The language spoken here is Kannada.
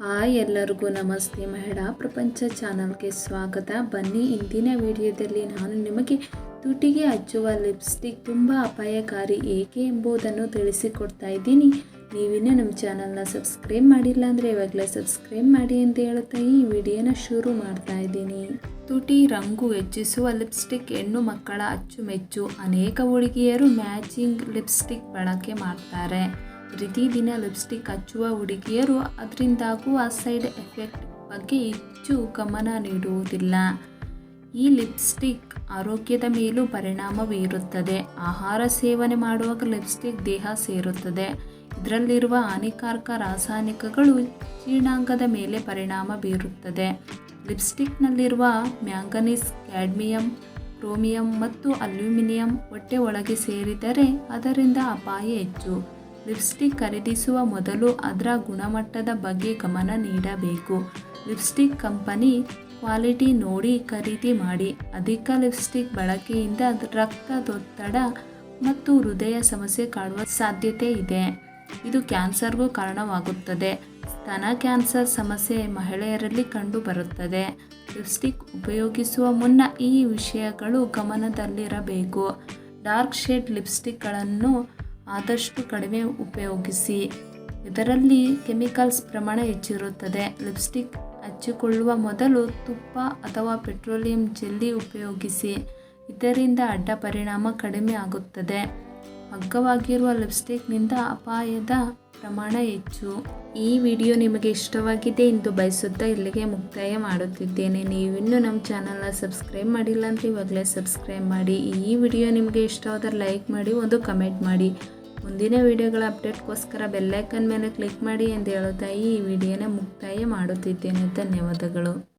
ಹಾಯ್ ಎಲ್ಲರಿಗೂ ನಮಸ್ತೆ ಮಹಿಳಾ ಪ್ರಪಂಚ ಚಾನಲ್ಗೆ ಸ್ವಾಗತ. ಬನ್ನಿ, ಇಂದಿನ ವಿಡಿಯೋದಲ್ಲಿ ನಾನು ನಿಮಗೆ ತುಟಿಗೆ ಹಚ್ಚುವ ಲಿಪ್ಸ್ಟಿಕ್ ತುಂಬ ಅಪಾಯಕಾರಿ ಏಕೆ ಎಂಬುದನ್ನು ತಿಳಿಸಿಕೊಡ್ತಾ ಇದ್ದೀನಿ. ನೀವಿನ್ನೂ ನಮ್ಮ ಚಾನಲ್ನ ಸಬ್ಸ್ಕ್ರೈಬ್ ಮಾಡಿಲ್ಲ ಅಂದರೆ ಇವಾಗಲೇ ಸಬ್ಸ್ಕ್ರೈಬ್ ಮಾಡಿ ಅಂತ ಹೇಳುತ್ತಾ ಈ ವಿಡಿಯೋನ ಶುರು ಮಾಡ್ತಾ ಇದ್ದೀನಿ. ತುಟಿ ರಂಗು ಹೆಚ್ಚಿಸುವ ಲಿಪ್ಸ್ಟಿಕ್ ಹೆಣ್ಣು ಮಕ್ಕಳ ಅಚ್ಚುಮೆಚ್ಚು. ಅನೇಕ ಹುಡುಗಿಯರು ಮ್ಯಾಚಿಂಗ್ ಲಿಪ್ಸ್ಟಿಕ್ ಬಳಕೆ ಮಾಡ್ತಾರೆ. ಪ್ರತಿದಿನ ಲಿಪ್ಸ್ಟಿಕ್ ಹಚ್ಚುವ ಹುಡುಗಿಯರು ಅದರಿಂದಾಗುವ ಸೈಡ್ ಎಫೆಕ್ಟ್ ಬಗ್ಗೆ ಹೆಚ್ಚು ಗಮನ ನೀಡುವುದಿಲ್ಲ. ಈ ಲಿಪ್ಸ್ಟಿಕ್ ಆರೋಗ್ಯದ ಮೇಲೂ ಪರಿಣಾಮ ಬೀರುತ್ತದೆ ಆಹಾರ ಸೇವನೆ ಮಾಡುವಾಗ ಲಿಪ್ಸ್ಟಿಕ್ ದೇಹ ಸೇರುತ್ತದೆ. ಇದರಲ್ಲಿರುವ ಹಾನಿಕಾರಕ ರಾಸಾಯನಿಕಗಳು ಜೀರ್ಣಾಂಗದ ಮೇಲೆ ಪರಿಣಾಮ ಬೀರುತ್ತದೆ ಲಿಪ್ಸ್ಟಿಕ್ನಲ್ಲಿರುವ ಮ್ಯಾಂಗನೀಸ್, ಕ್ಯಾಡ್ಮಿಯಂ, ಕ್ರೋಮಿಯಂ ಮತ್ತು ಅಲ್ಯೂಮಿನಿಯಂ ಹೊಟ್ಟೆ ಒಳಗೆ ಸೇರಿದರೆ ಅದರಿಂದ ಅಪಾಯ ಹೆಚ್ಚು. ಲಿಪ್ಸ್ಟಿಕ್ ಖರೀದಿಸುವ ಮೊದಲು ಅದರ ಗುಣಮಟ್ಟದ ಬಗ್ಗೆ ಗಮನ ನೀಡಬೇಕು. ಲಿಪ್ಸ್ಟಿಕ್ ಕಂಪನಿ ಕ್ವಾಲಿಟಿ ನೋಡಿ ಖರೀದಿ ಮಾಡಿ. ಅಧಿಕ ಲಿಪ್ಸ್ಟಿಕ್ ಬಳಕೆಯಿಂದ ರಕ್ತದೊತ್ತಡ ಮತ್ತು ಹೃದಯ ಸಮಸ್ಯೆ ಕಾಡುವ ಸಾಧ್ಯತೆ ಇದೆ. ಇದು ಕ್ಯಾನ್ಸರ್ಗೂ ಕಾರಣವಾಗುತ್ತದೆ. ಸ್ತನ ಕ್ಯಾನ್ಸರ್ ಸಮಸ್ಯೆ ಮಹಿಳೆಯರಲ್ಲಿ ಕಂಡುಬರುತ್ತದೆ. ಲಿಪ್ಸ್ಟಿಕ್ ಉಪಯೋಗಿಸುವ ಮುನ್ನ ಈ ವಿಷಯಗಳು ಗಮನದಲ್ಲಿರಬೇಕು. ಡಾರ್ಕ್ ಶೇಡ್ ಲಿಪ್ಸ್ಟಿಕ್ಗಳನ್ನು ಆದಷ್ಟು ಕಡಿಮೆ ಉಪಯೋಗಿಸಿ. ಇದರಲ್ಲಿ ಕೆಮಿಕಲ್ಸ್ ಪ್ರಮಾಣ ಹೆಚ್ಚಿರುತ್ತದೆ. ಲಿಪ್ಸ್ಟಿಕ್ ಹಚ್ಚಿಕೊಳ್ಳುವ ಮೊದಲು ತುಪ್ಪ ಅಥವಾ ಪೆಟ್ರೋಲಿಯಂ ಜೆಲ್ಲಿ ಉಪಯೋಗಿಸಿ. ಇದರಿಂದ ಅಡ್ಡ ಪರಿಣಾಮ ಕಡಿಮೆ ಆಗುತ್ತದೆ. ಅಗ್ಗವಾಗಿರುವ ಲಿಪ್ಸ್ಟಿಕ್ನಿಂದ ಅಪಾಯದ ಪ್ರಮಾಣ ಹೆಚ್ಚು. ಈ ವಿಡಿಯೋ ನಿಮಗೆ ಇಷ್ಟವಾಗಿದೆ ಎಂದು ಬಯಸುತ್ತಾ ಇಲ್ಲಿಗೆ ಮುಕ್ತಾಯ ಮಾಡುತ್ತಿದ್ದೇನೆ. ನೀವಿನ್ನೂ ನಮ್ಮ ಚಾನಲ್ನ ಸಬ್ಸ್ಕ್ರೈಬ್ ಮಾಡಿಲ್ಲ ಅಂದರೆ ಇವಾಗಲೇ ಸಬ್ಸ್ಕ್ರೈಬ್ ಮಾಡಿ. ಈ ವಿಡಿಯೋ ನಿಮಗೆ ಇಷ್ಟವಾದರೆ ಲೈಕ್ ಮಾಡಿ, ಒಂದು ಕಮೆಂಟ್ ಮಾಡಿ. ಮುಂದಿನ ವಿಡಿಯೋಗಳ ಅಪ್ಡೇಟ್ಗೋಸ್ಕರ ಬೆಲ್ಲೈಕನ್ ಮೇಲೆ ಕ್ಲಿಕ್ ಮಾಡಿ ಎಂದು ಹೇಳುತ್ತಾ ಈ ವಿಡಿಯೋನ ಮುಕ್ತಾಯ ಮಾಡುತ್ತಿದ್ದೇನೆ. ಧನ್ಯವಾದಗಳು.